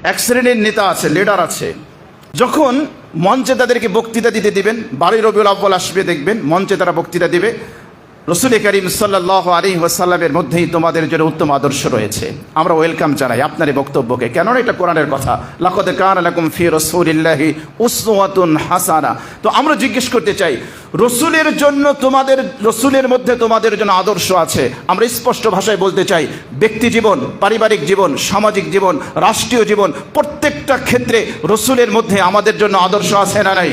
এক শ্রেণির নেতা আছে লিডার আছে। যখন মঞ্চে তাদেরকে বক্তৃতা দিতে দিবেন বারোই রবিউল আব্বাল আসবে, দেখবেন মঞ্চে তারা বক্তৃতা দিবে। রসুল করিম সাল্লাহ আলী ওয়াসাল্লামের মধ্যেই তোমাদের জন্য উত্তম আদর্শ রয়েছে। আমরা ওয়েলকাম জানাই আপনার এই বক্তব্যকে। কেননা এটা কোরআনের কথা? লাকদ কান ফি রসুলিল্লাহি উসওয়াতুন হাসানা। তো আমরা জিজ্ঞেস করতে চাই, রসুলের জন্য তোমাদের, রসুলের মধ্যে তোমাদের জন্য আদর্শ আছে? আমরা স্পষ্ট ভাষায় বলতে চাই, ব্যক্তি জীবন, পারিবারিক জীবন, সামাজিক জীবন, রাষ্ট্রীয় জীবন, প্রত্যেকটা ক্ষেত্রে রসুলের মধ্যে আমাদের জন্য আদর্শ আছে না নাই?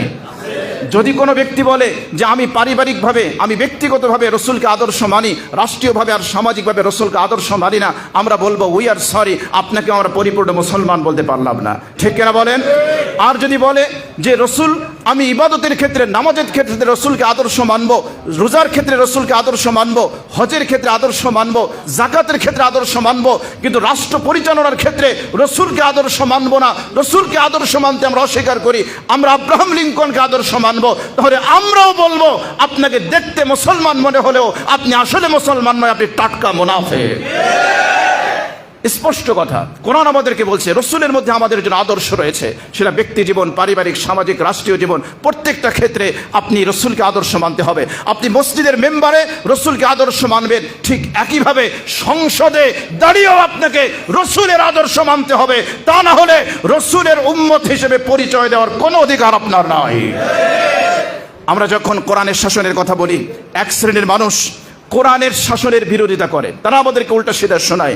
যদি কোনো ব্যক্তি বলে যে আমি পারিবারিকভাবে, আমি ব্যক্তিগতভাবে রসুলকে আদর্শ মানি, রাষ্ট্রীয়ভাবে আর সামাজিকভাবে রসুলকে আদর্শ মানি না, আমরা বলব উই আর সরি আপনাকে আমরা পরিপূর্ণ মুসলমান বলতে পারলাম না। ঠিক কেনা বলেন? আর যদি বলে যে রসুল আমি ইবাদতের ক্ষেত্রে, নামাজের ক্ষেত্রে রসুলকে আদর্শ মানব, রোজার ক্ষেত্রে রসুলকে আদর্শ মানব, হজের ক্ষেত্রে আদর্শ মানব, জাকাতের ক্ষেত্রে আদর্শ মানব, কিন্তু রাষ্ট্র পরিচালনার ক্ষেত্রে রসুলকে আদর্শ মানব না। রসুলকে আদর্শ মানতে আমরা অস্বীকার করি, আমরা আব্রাহাম লিঙ্কনকে আদর্শ মানব। তাহলে আমরাও বলব, আপনাকে দেখতে মুসলমান মনে হলেও আপনি আসলে মুসলমান নয়, আপনি টাটকা মুনাফে স্পষ্ট কথা। কোরআন আমাদেরকে বলছে, রসুলের মধ্যে আমাদের জন্য আদর্শ রয়েছে। সেটা ব্যক্তি জীবন, পারিবারিক, সামাজিক, রাষ্ট্রীয় জীবন, প্রত্যেকটা ক্ষেত্রে আপনি রসুলকে আদর্শ মানতে হবে। আপনি মসজিদের মেম্বারে রসুলকে আদর্শ মানবেন, ঠিক একইভাবে সংসদে দাঁড়িয়েও আপনাকে রসুলের আদর্শ মানতে হবে। তা না হলে রসুলের উম্মত হিসেবে পরিচয় দেওয়ার কোনো অধিকার আপনার নাই। আমরা যখন কোরআনের শাসনের কথা বলি, এক শ্রেণির মানুষ কোরআনের শাসনের বিরোধিতা করে। তারা আমাদেরকে উল্টা সিধা শোনায়।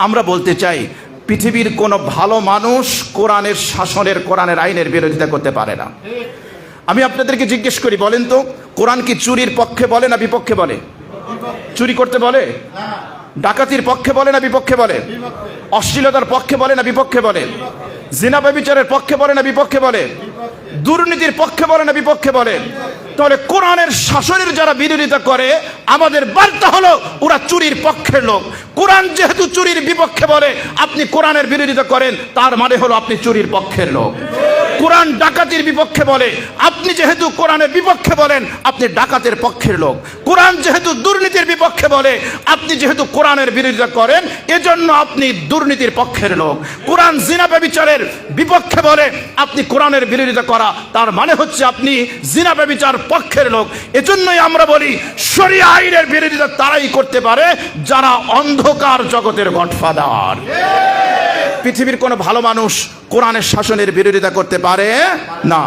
আমরা বলতে চাই, পৃথিবীর কোনো ভালো মানুষ কোরআনের শাসনের, কোরআনের আইনের বিরোধিতা করতে পারে না। আমি আপনাদেরকে জিজ্ঞেস করি, বলেন তো, কোরআন কি চুরির পক্ষে বলে না বিপক্ষে বলে? চুরি করতে বলে? ডাকাতির পক্ষে বলে না বিপক্ষে বলে? অশ্লীলতার পক্ষে বলে না বিপক্ষে বলে? জিনা ব্যবিচারের পক্ষে বলে না বিপক্ষে বলে? দুর্নীতির পক্ষে বলে না বিপক্ষে বলে? তাহলে কোরআনের শাসনের যারা বিরোধিতা করে, আমাদের বার্তা হলো ওরা চুরির পক্ষের লোক। কোরআন যেহেতু চুরির বিপক্ষে বলে, আপনি কোরআনের বিরোধিতা করেন, তার মানে হলো আপনি চুরির পক্ষের লোক। কোরআন ডাকাতির বিপক্ষে বলে, আপনি যেহেতু কোরআনের বিপক্ষে বলেন, আপনি ডাকাতের পক্ষের লোক। কোরআন যেহেতু দুর্নীতির বিপক্ষে বলে, আপনি যেহেতু কোরআনের বিরোধিতা করেন এজন্য আপনি দুর্নীতির পক্ষের লোক। কোরআন জিনা ব্যবিচারের বিপক্ষে বলে, আপনি কোরআনের বিরোধিতা করা। তার মানে হচ্ছে আপনি জিনা ব্যবিচার পক্ষের লোক। এজন্যই আমরা বলি, শরিয়া আইনের বিরোধিতা তারাই করতে পারে যারা অন্ধকার জগতের গডফাদার। পৃথিবীর কোনো ভালো মানুষ কোরআনের শাসনের বিরোধিতা করতে পারে না।